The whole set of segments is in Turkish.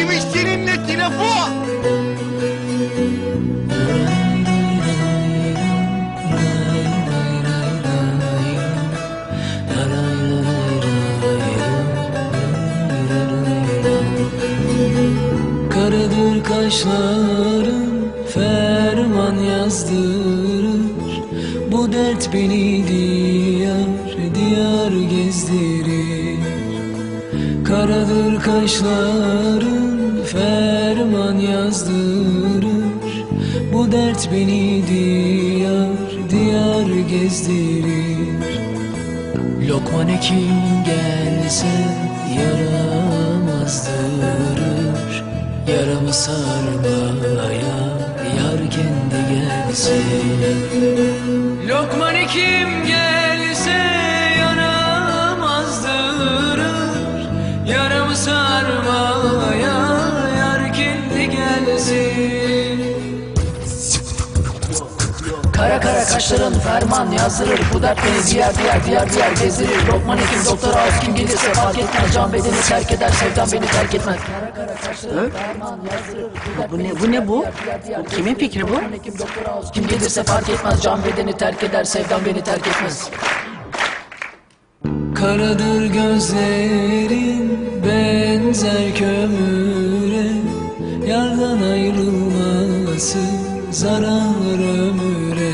Neymiş seninle telefon? Karadır kaşların ferman yazdırır Bu dert beni diyar diyar gezdirir Karadır kaşların ferman yazdırır. Bu dert beni diyar diyar gezdirir. Lokman hekim gelse yaramazdırır Yaramı sarmaya yar kendi gelsin Yaramı sarmaya yar kendi gelsin. Kara kara kaşların ferman yazdırır Bu dert beni diğer diğer diğer diğer gezdirir. Lokman hekim doktor ağız kim gelirse fark etmez. Can bedeni terk eder sevdan beni terk etmez. Kara kara kaşların ferman yazdırır Bu ne bu ne bu? Bu kimin fikri bu? Kim gelirse fark etmez. Can bedeni terk eder sevdan beni terk etmez. Karadır gözlerin benzer kömüre Yardan ayrılması zarar ömüre.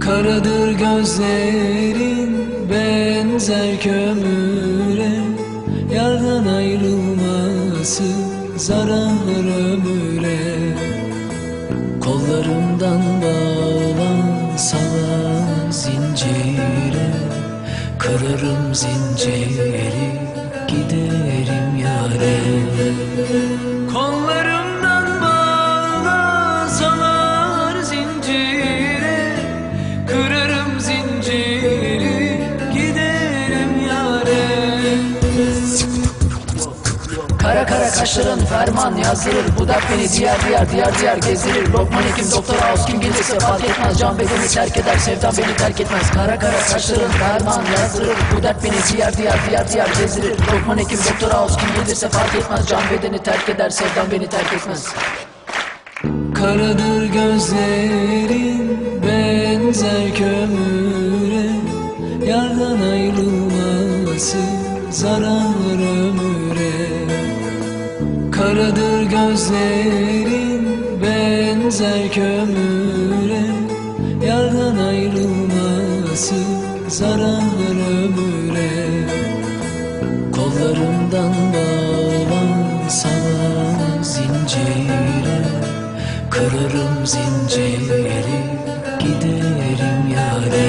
Karadır gözlerin benzer kömüre Yardan ayrılması zarar ömüre. Kollarımdan bağlansalar zincire Kırarım zinciri Thank you. Kara kara kaşların ferman yazdırır. Bu dert beni diğer diğer diğer diğer gezdirir. Lokman hekim doktor ağız kim gelirse fark etmez. Can bedeni terk eder sevdan beni terk etmez. Kara kara kaşların ferman yazdırır. Bu dert beni diğer diğer diğer diğer gezdirir. Lokman hekim doktor ağız kim gelirse fark etmez. Can bedeni terk eder sevdan beni terk etmez. Karadır gözlerin benzer kömüre. Yardan ayrılması zarar ömüre Karadır gözlerin benzer kömüre. Yardan ayrılması zarar ömüre. Kollarımdan bağlansalar zincire. Kırarım zinciri giderim yâre